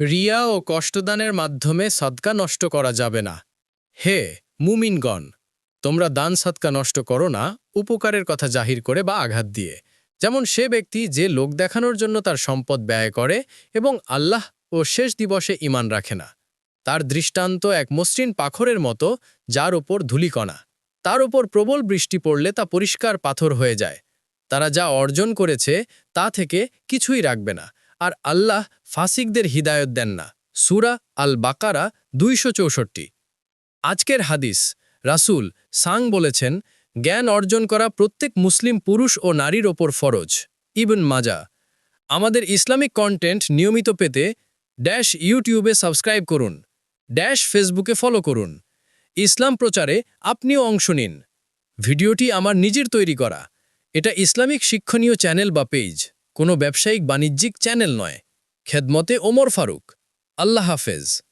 রিয়া ও কষ্টদানের মাধ্যমে সদকা নষ্ট করা যাবে না। হে মুমিনগণ, তোমরা দান সদকা নষ্ট করো না, উপকারের কথা জাহির করে বা আঘাত দিয়ে। যেমন সে ব্যক্তি যে লোক দেখানোর জন্য তার সম্পদ ব্যয় করে এবং আল্লাহ ও শেষ দিবসে ইমান রাখে না। তার দৃষ্টান্ত এক মসৃণ পাখরের মতো, যার ওপর ধূলিকণা। তার ওপর প্রবল বৃষ্টি পড়লে তা পরিষ্কার পাথর হয়ে যায়। তারা যা অর্জন করেছে, তা থেকে কিছুই রাখবে না। আর আল্লাহ ফাসিকদের হিদায়ত দেন না। সুরা আল বাকারা দুইশো চৌষট্টি। আজকের হাদিস, রাসূল সাং বলেছেন, জ্ঞান অর্জন করা প্রত্যেক মুসলিম পুরুষ ও নারীর ওপর ফরজ। ইবন মাজা, আমাদের ইসলামিক কন্টেন্ট নিয়মিত পেতে ড্যাশ ইউটিউবে সাবস্ক্রাইব করুন, ড্যাশ ফেসবুকে ফলো করুন। ইসলাম প্রচারে আপনিও অংশ নিন। ভিডিওটি আমার নিজের তৈরি করা। এটা ইসলামিক শিক্ষণীয় চ্যানেল বা পেজ। কোনো ব্যবসায়িক বাণিজ্যিক চ্যানেল নয়। খেদমতে ওমর ফারুক। আল্লাহ হাফেজ।